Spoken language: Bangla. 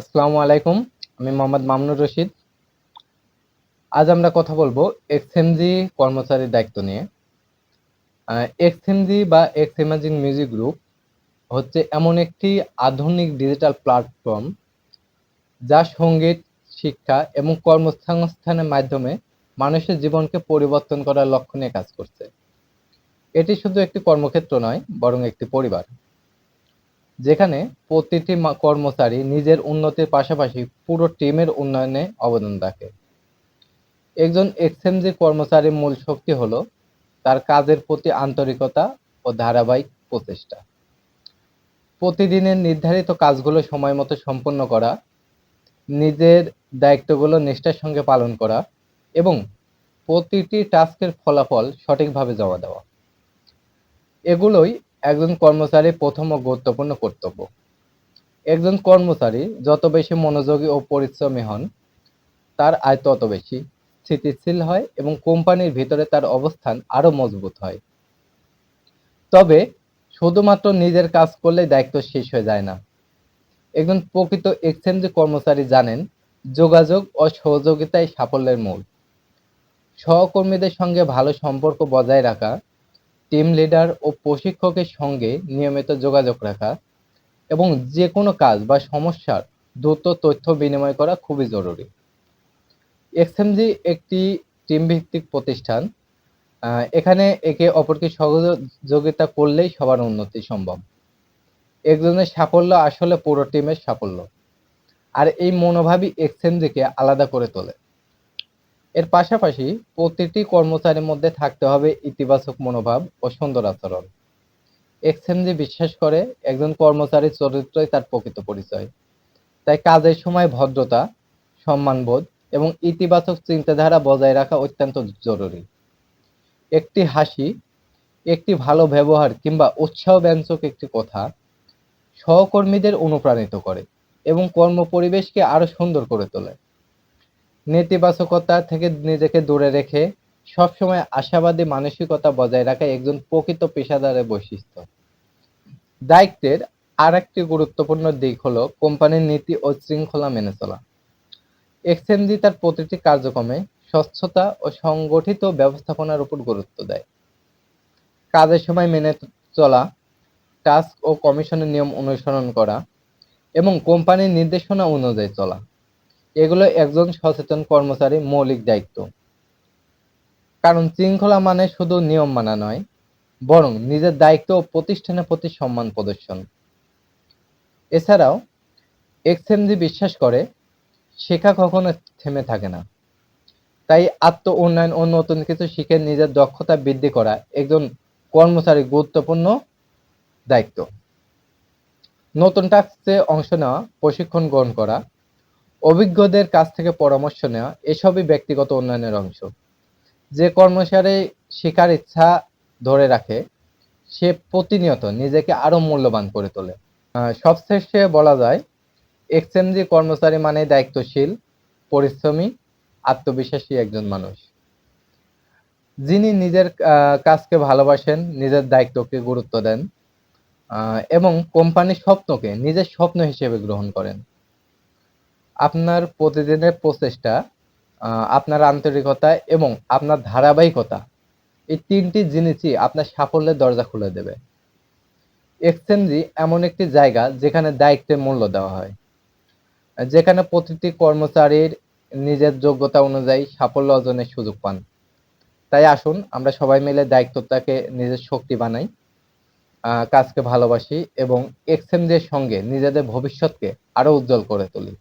আসসালামু আলাইকুম, আমি মোহাম্মদ মামনুর রশিদ। আজ আমরা কথা বলব এক্সএমজি কর্মচারীর দায়িত্ব নিয়ে। এক্সএমজি বা এক্স ইমাজিং মিউজিক গ্রুপ হচ্ছে এমন একটি আধুনিক ডিজিটাল প্ল্যাটফর্ম যা সংগীত, শিক্ষা এবং কর্মসংস্থানের মাধ্যমে মানুষের জীবনকে পরিবর্তন করার লক্ষ্য নিয়ে কাজ করছে। এটি শুধু একটি কর্মক্ষেত্র নয়, বরং একটি পরিবার। যেখানে প্রতিটি কর্মচারী নিজের উন্নতির পাশাপাশি পুরো টিমের উন্নয়নে অবদান রাখে। একজন এক্সএমজি কর্মচারীর মূল শক্তি হলো তার কাজের প্রতি আন্তরিকতা ও ধারাবাহিক প্রচেষ্টা। প্রতিদিনের নির্ধারিত কাজগুলো সময় মতো সম্পন্ন করা, নিজের দায়িত্বগুলো নিষ্ঠার সঙ্গে পালন করা এবং প্রতিটি টাস্কের ফলাফল সঠিকভাবে জমা দেওয়া। এগুলোই একজন কর্মচারী প্রথম ও গুরুত্বপূর্ণ কর্তব্য। একজন কর্মচারী যত বেশি মনোযোগী ও পরিশ্রমী হন, তার আয় তত বেশি। স্থিতিশীল হয় এবং কোম্পানির ভিতরে তার অবস্থান আরও মজবুত হয়। তবে শুধুমাত্র নিজের কাজ করলে দায়িত্ব শেষ হয়ে যায় না। একজন প্রকৃত এক্সচেঞ্জ কর্মচারী জানেন, যোগাযোগ ও সহযোগিতাই সাফল্যের মূল। সহকর্মীদের সঙ্গে ভালো সম্পর্ক বজায় রাখা টিম লিডার ও প্রশিক্ষকের সঙ্গে নিয়মিত যোগাযোগ রাখা এবং যে কোনো কাজ বা সমস্যার দ্রুত তথ্য বিনিময় করা খুবই জরুরি। এক্সএমজি একটি টিম ভিত্তিক প্রতিষ্ঠান এখানে একে অপরকে সহযোগিতা করলেই সবার উন্নতি সম্ভব। একজনের সাফল্য আসলে পুরো টিমের সাফল্য। আর এই মনোভাবই এক্সএমজিকে আলাদা করে তোলে। এর পাশাপাশি প্রতিটি কর্মচারীর মধ্যে থাকতে হবে ইতিবাচক মনোভাব ও সুন্দর আচরণ। এক্সএমজি বিশ্বাস করে একজন কর্মচারীর চরিত্রই তার প্রকৃত পরিচয়। তাই কাজের সময় ভদ্রতা, সম্মানবোধ এবং ইতিবাচক চিন্তাধারা বজায় রাখা অত্যন্ত জরুরি। একটি হাসি, একটি ভালো ব্যবহার কিংবা উৎসাহ ব্যঞ্জক একটি কথা সহকর্মীদের অনুপ্রাণিত করে এবং কর্ম পরিবেশকে আরও সুন্দর করে তোলে। নেতিবাচকতা থেকে নিজেকে দূরে রেখে সবসময় আশাবাদী মানসিকতা বজায় রাখা একজন প্রকৃত পেশাদারের বৈশিষ্ট্য। দায়িত্বের আর একটি গুরুত্বপূর্ণ দিক হলো কোম্পানির নীতি ও শৃঙ্খলা মেনে চলা। এক্সএমজি তার প্রতিটি কার্যক্রমে স্বচ্ছতা ও সংগঠিত ব্যবস্থাপনার উপর গুরুত্ব দেয়। কাজের সময় মেনে চলা, টাস্ক ও কমিশনের নিয়ম অনুসরণ করা এবং কোম্পানির নির্দেশনা অনুযায়ী চলা। এগুলো একজন সচেতন কর্মচারীর মৌলিক দায়িত্ব। কারণ শৃঙ্খলা মানে শুধু নিয়ম মানা নয়, বরং নিজের দায়িত্ব ও প্রতিষ্ঠানের প্রতি সম্মান প্রদর্শন। এছাড়াও এক্সএমজি বিশ্বাস করে, শেখা কখনো থেমে থাকে না। তাই আত্ম উন্নয়ন ও নতুন কিছু শিখে নিজের দক্ষতা বৃদ্ধি করা একজন কর্মচারীর গুরুত্বপূর্ণ দায়িত্ব। নতুন টাস্কে অংশ নেওয়া, প্রশিক্ষণ গ্রহণ করা অভিজ্ঞদের কাছ থেকে পরামর্শ নেওয়া, এসবই ব্যক্তিগত উন্নয়নের অংশ। যে কর্মচারী শেখার ইচ্ছা ধরে রাখে, সে প্রতিনিয়ত নিজেকে আরও মূল্যবান করে তোলে। সবশেষে বলা যায়, এক্সএমজি কর্মচারী মানে দায়িত্বশীল, পরিশ্রমী, আত্মবিশ্বাসী একজন মানুষ। যিনি নিজের কাজকে ভালোবাসেন, নিজের দায়িত্বকে গুরুত্ব দেন এবং কোম্পানির স্বপ্নকে নিজের স্বপ্ন হিসেবে গ্রহণ করেন। আপনার প্রতিদিনের প্রচেষ্টা আপনার আন্তরিকতা এবং আপনার ধারাবাহিকতা, এই তিনটি জিনিসই আপনার সাফল্যের দরজা খুলে দেবে। এক্সচেঞ্জি এমন একটি জায়গা যেখানে দায়িত্বের মূল্য দেওয়া হয়, যেখানে প্রতিটি কর্মচারীর নিজের যোগ্যতা অনুযায়ী সাফল্য অর্জনের সুযোগ পান। তাই আসুন, আমরা সবাই মিলে দায়িত্বটাকে নিজের শক্তি বানাই কাজকে ভালোবাসি এবং এক্সচেঞ্জের সঙ্গে নিজেদের ভবিষ্যৎকে আরও উজ্জ্বল করে তুলি।